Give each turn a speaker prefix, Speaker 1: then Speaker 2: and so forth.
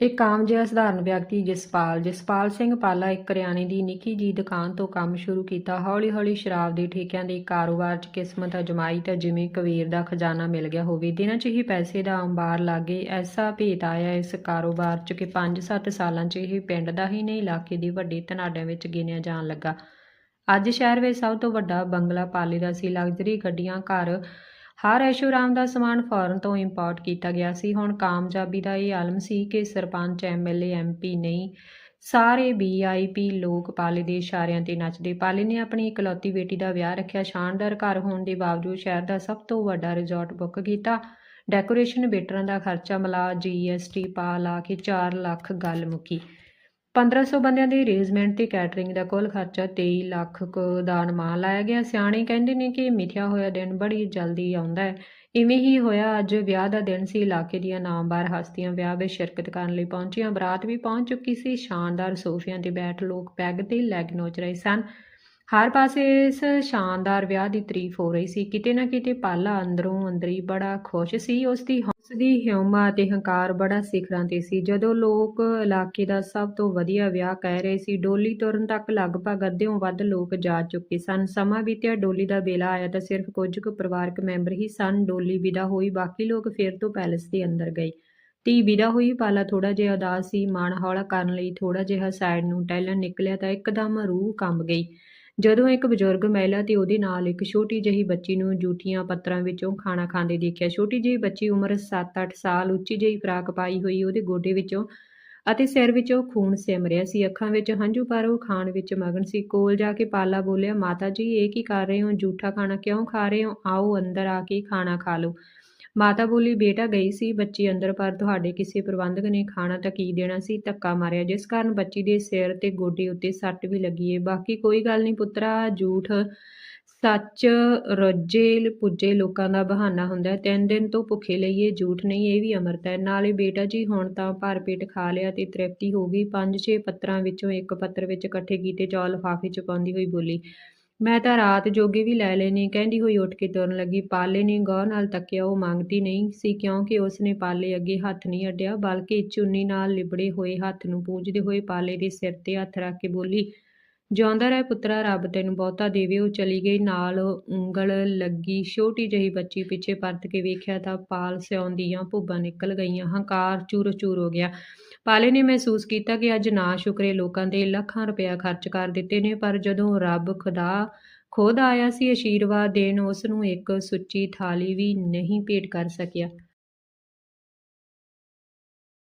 Speaker 1: ਇੱਕ ਆਮ ਜਿਹਾ ਸਧਾਰਨ ਵਿਅਕਤੀ ਜਸਪਾਲ ਜਸਪਾਲ ਸਿੰਘ ਪਾਲਾ ਇੱਕ ਕਰਿਆਨੇ ਦੀ ਨਿੱਕੀ ਜੀ ਦੁਕਾਨ ਤੋਂ ਕੰਮ ਸ਼ੁਰੂ ਕੀਤਾ। ਹੌਲੀ-ਹੌਲੀ ਸ਼ਰਾਬ ਦੇ ਠੇਕਿਆਂ ਦੇ ਕਾਰੋਬਾਰ 'ਚ ਕਿਸਮਤ ਅਜਮਾਈ ਤਾਂ ਜਿਵੇਂ ਕਬੀਰ ਦਾ ਖਜ਼ਾਨਾ ਮਿਲ ਗਿਆ ਹੋਵੇ। ਦਿਨਾਂ 'ਚ ਹੀ ਪੈਸੇ ਦਾ ਅੰਬਾਰ ਲੱਗੇ ਐਸਾ ਭੇਤ ਆਇਆ ਇਸ ਕਾਰੋਬਾਰ 'ਚ ਕਿ 5-7 ਸਾਲਾਂ 'ਚ ਇਹ ਪਿੰਡ ਦਾ ਹੀ ਨਹੀਂ, ਇਲਾਕੇ ਦੇ ਵੱਡੇ ਧਨਾਡਿਆਂ ਵਿੱਚ ਗਿਣਿਆ ਜਾਣ ਲੱਗਾ। ਅੱਜ ਸ਼ਹਿਰ ਵਿੱਚ ਸਭ ਤੋਂ ਵੱਡਾ ਬੰਗਲਾ ਪਾਲੇ ਦਾ ਸੀ। ਲਗਜ਼ਰੀ ਗੱਡੀਆਂ, ਘਰ ਹਰ ਐਸ਼ੋਰਾਮ ਦਾ ਸਮਾਨ ਫੌਰਨ ਤੋਂ ਇੰਪੋਰਟ ਕੀਤਾ ਗਿਆ ਸੀ। ਹੁਣ ਕਾਮਯਾਬੀ ਦਾ ਇਹ ਆਲਮ ਸੀ ਕਿ ਸਰਪੰਚ ਐਮਐਲਏ ਐਮਪੀ ਨਹੀਂ, ਸਾਰੇ ਵੀਆਈਪੀ ਲੋਕ ਪਾਲੇ ਦੇ ਇਸ਼ਾਰਿਆਂ ਤੇ ਨੱਚਦੇ। ਪਾਲੇ ਨੇ ਆਪਣੀ ਇਕਲੌਤੀ ਬੇਟੀ ਦਾ ਵਿਆਹ ਰੱਖਿਆ। ਸ਼ਾਨਦਾਰ ਘਰ ਹੋਣ ਦੇ ਬਾਵਜੂਦ ਸ਼ਹਿਰ ਦਾ ਸਭ ਤੋਂ ਵੱਡਾ ਰਿਜ਼ੋਰਟ ਬੁੱਕ ਕੀਤਾ। ਡੈਕੋਰੇਸ਼ਨ ਵੇਟਰਾਂ ਦਾ ਖਰਚਾ ਮਿਲਾ ਜੀਐਸਟੀ ਪਾ ਲਾ ਕੇ 4 ਲੱਖ ਗੱਲ ਮੁੱਕੀ। 1500 ਬੰਦਿਆਂ ਦੀ ਅਰੇਂਜਮੈਂਟ ਤੇ ਕੈਟਰਿੰਗ ਦਾ ਕੁੱਲ ਖਰਚਾ 23 ਲੱਖ ਕੁ ਦਾ ਅਨੁਮਾਨ ਲਾਇਆ ਗਿਆ। ਸਿਆਣੇ ਕਹਿੰਦੇ ਨੇ ਕਿ ਮਿਥਿਆ ਹੋਇਆ ਦਿਨ ਬੜੀ ਜਲਦੀ ਆਉਂਦਾ ਹੈ। ਇਵੇਂ ਹੀ ਹੋਇਆ ਅੱਜ ਵਿਆਹ ਦਾ ਦਿਨ ਸੀ। ਇਲਾਕੇ ਦੀਆਂ ਨਾਮਵਾਰ ਹਸਤੀਆਂ ਵਿਆਹ ਵਿੱਚ ਸ਼ਿਰਕਤ ਕਰਨ ਲਈ ਪਹੁੰਚੀਆਂ। ਬਰਾਤ ਵੀ ਪਹੁੰਚ ਚੁੱਕੀ ਸੀ। ਸ਼ਾਨਦਾਰ ਸੋਫਿਆਂ ਤੇ ਬੈਠ ਲੋਕ ਪੈਗ ਤੇ ਲੈਗ ਨੋਚ ਰਹੇ ਸਨ। ਹਰ ਪਾਸੇ ਇਸ ਸ਼ਾਨਦਾਰ ਵਿਆਹ ਦੀ ਤਾਰੀਫ ਹੋ ਰਹੀ ਸੀ। ਕਿਤੇ ਨਾ ਕਿਤੇ ਪਾਲਾ ਅੰਦਰੋਂ ਅੰਦਰੀ ਬੜਾ ਖੁਸ਼ ਸੀ। ਉਸ ਦੀ ਹੌਸ ਦੀ ਹਿਉਮਾ ਤੇ ਹੰਕਾਰ ਬੜਾ ਸਿਖਰਾਂ ਤੇ ਸੀ। ਜਦੋਂ ਲੋਕ ਇਲਾਕੇ ਦਾ ਸਭ ਤੋਂ ਵਧੀਆ ਵਿਆਹ ਕਹਿ ਰਹੇ ਸੀ, ਡੋਲੀ ਤੁਰਨ ਤੱਕ ਲਗਭਗ ਅੱਧਿਓਂ ਵੱਧ ਲੋਕ ਜਾ ਚੁੱਕੇ ਸਨ। ਸਮਾਂ ਬੀਤਿਆ, ਡੋਲੀ ਦਾ ਵੇਲਾ ਆਇਆ ਤਾਂ ਸਿਰਫ ਕੁਝ ਕੁ ਪਰਿਵਾਰਕ ਮੈਂਬਰ ਹੀ ਸਨ। ਡੋਲੀ ਵਿਦਾ ਹੋਈ, ਬਾਕੀ ਲੋਕ ਫਿਰ ਤੋਂ ਪੈਲਸ ਦੇ ਅੰਦਰ ਗਏ। ਧੀ ਵਿਦਾ ਹੋਈ, ਪਾਲਾ ਥੋੜਾ ਜਿਹਾ ਉਦਾਸ ਸੀ। ਮਾਣ ਹੌਲਾ ਕਰਨ ਲਈ ਥੋੜਾ ਜਿਹਾ ਸਾਈਡ ਨੂੰ ਟਹਿਲਣ ਨਿਕਲਿਆ ਤਾਂ ਇੱਕਦਮ ਰੂਹ ਕੰਬ ਗਈ। ਜਦੋਂ ਇੱਕ ਬਜ਼ੁਰਗ ਮਹਿਲਾ ਤੇ ਉਹਦੇ ਨਾਲ ਇੱਕ ਛੋਟੀ ਜਿਹੀ ਬੱਚੀ ਨੂੰ ਜੂਠੀਆਂ ਪੱਤਰਾਂ ਵਿੱਚੋਂ ਖਾਣਾ ਖਾਂਦੇ ਦੇਖਿਆ, ਛੋਟੀ ਜਿਹੀ ਬੱਚੀ ਉਮਰ 7-8 ਸਾਲ, ਉੱਚੀ ਜਿਹੀ ਫਰਾਕ ਪਾਈ ਹੋਈ ਉਹਦੇ ਗੋਡੇ ਵਿੱਚੋਂ ਅਤੇ ਸਿਰ ਵਿੱਚੋਂ ਖੂਨ ਸਿਮ ਰਿਹਾ ਸੀ। ਅੱਖਾਂ ਵਿੱਚ ਹੰਝੂ, ਪਰ ਉਹ ਖਾਣ ਵਿੱਚ ਮਗਨ ਸੀ। ਕੋਲ ਜਾ ਕੇ ਪਾਲਾ ਬੋਲਿਆ, ਮਾਤਾ ਜੀ, ਇਹ ਕੀ ਕਰ ਰਹੇ ਹੋ? ਜੂਠਾ ਖਾਣਾ ਕਿਉਂ ਖਾ ਰਹੇ ਹੋ? ਆਓ, ਅੰਦਰ ਆ ਕੇ ਖਾਣਾ ਖਾ ਲਓ। ਮਾਤਾ ਬੋਲੀ ਬੇਟਾ ਗਈ ਸੀ, ਬੱਚੀ ਅੰਦਰ, ਪਰ ਤੁਹਾਡੇ ਕਿਸੇ ਪ੍ਰਬੰਧਕ ਨੇ ਖਾਣਾ ਤਾਂ ਕੀ ਦੇਣਾ ਸੀ? ਧੱਕਾ ਮਾਰਿਆ। ਜਿਸ ਕਾਰਨ ਬੱਚੀ ਦੇ ਸਿਰ ਤੇ ਗੋਡੇ ਉੱਤੇ ਸੱਟ ਵੀ ਲੱਗੀ ਏ। ਬਾਕੀ ਕੋਈ ਗੱਲ ਨਹੀਂ ਪੁੱਤਰਾ, ਝੂਠ ਸੱਚ ਰੱਜੇ ਪੁੱਜੇ ਲੋਕਾਂ ਦਾ ਬਹਾਨਾ ਹੁੰਦਾ ਹੈ। ਤਿੰਨ ਦਿਨ ਤੋਂ ਭੁੱਖੇ ਲਈਏ, ਝੂਠ ਨਹੀਂ, ਇਹ ਵੀ ਅਮਰਤ ਹੈ। ਨਾਲੇ ਬੇਟਾ ਜੀ, ਹੁਣ ਤਾਂ ਭਰ ਪੇਟ ਖਾ ਲਿਆ ਤੇ ਤ੍ਰਿਪਤੀ ਹੋ ਗਈ। ਪੰਜ ਛੇ ਪੱਤਰਾਂ ਵਿੱਚੋਂ ਇੱਕ ਪੱਤਰ ਵਿੱਚ ਇਕੱਠੇ ਕੀਤੇ ਚੌਲ ਲਿਫਾਫੇ ਚ ਪਾਉਂਦੀ ਹੋਈ ਬੋਲੀ ਮੈਂ ਤਾਂ ਰਾਤ ਜੋਗੇ ਵੀ ਲੈ ਲੈਣੇ ਕਹਿੰਦੀ ਹੋਈ ਉੱਠ ਕੇ ਤੁਰਨ ਲੱਗੀ, ਪਾਲੇ ਨੇ ਗੌਰ ਨਾਲ ਤੱਕਿਆ, ਉਹ ਮੰਗਦੀ ਨਹੀਂ ਸੀ ਕਿਉਂਕਿ ਉਸਨੇ ਪਾਲੇ ਅੱਗੇ ਹੱਥ ਨਹੀਂ ਅੱਡਿਆ, ਬਲਕਿ ਚੁੰਨੀ ਨਾਲ ਲਿਬੜੇ ਹੋਏ ਹੱਥ ਨੂੰ ਪੂੰਝਦੇ ਹੋਏ ਪਾਲੇ ਦੇ ਸਿਰ ਤੇ ਹੱਥ ਰੱਖ ਕੇ ਬੋਲੀ ਜਿਉਂਦਾ ਰਹਿ ਪੁੱਤਰਾ, ਰੱਬ ਤੈਨੂੰ ਬਹੁਤਾ ਦੇਵੇ। ਉਹ ਚਲੀ ਗਈ, ਨਾਲ ਉਂਗਲ ਲੱਗੀ। ਛੋਟੀ ਜਿਹੀ ਬੱਚੀ ਪਿੱਛੇ ਪਰਤ ਕੇ ਵੇਖਿਆ ਤਾਂ ਪਾਲ ਸਿਉਣ ਦੀਆਂ ਭੁੱਬਾਂ ਨਿਕਲ ਗਈਆਂ। ਹੰਕਾਰ ਚੂਰ ਚੂਰ ਹੋ ਗਿਆ। ਪਾਲੇ ਨੇ ਮਹਿਸੂਸ ਕੀਤਾ ਕਿ ਅੱਜ ਨਾ ਸ਼ੁਕਰੇ ਲੋਕਾਂ ਦੇ ਲੱਖਾਂ ਰੁਪਇਆ ਖਰਚ ਕਰ ਦਿੱਤੇ ਨੇ, ਪਰ ਜਦੋਂ ਰੱਬ ਖੁਦਾ, ਖੁਦ ਆਇਆ ਸੀ ਆਸ਼ੀਰਵਾਦ ਦੇਣ, ਉਸ ਨੂੰ ਇੱਕ ਸੁੱਚੀ ਥਾਲੀ ਵੀ ਨਹੀਂ ਭੇਟ ਕਰ ਸਕਿਆ।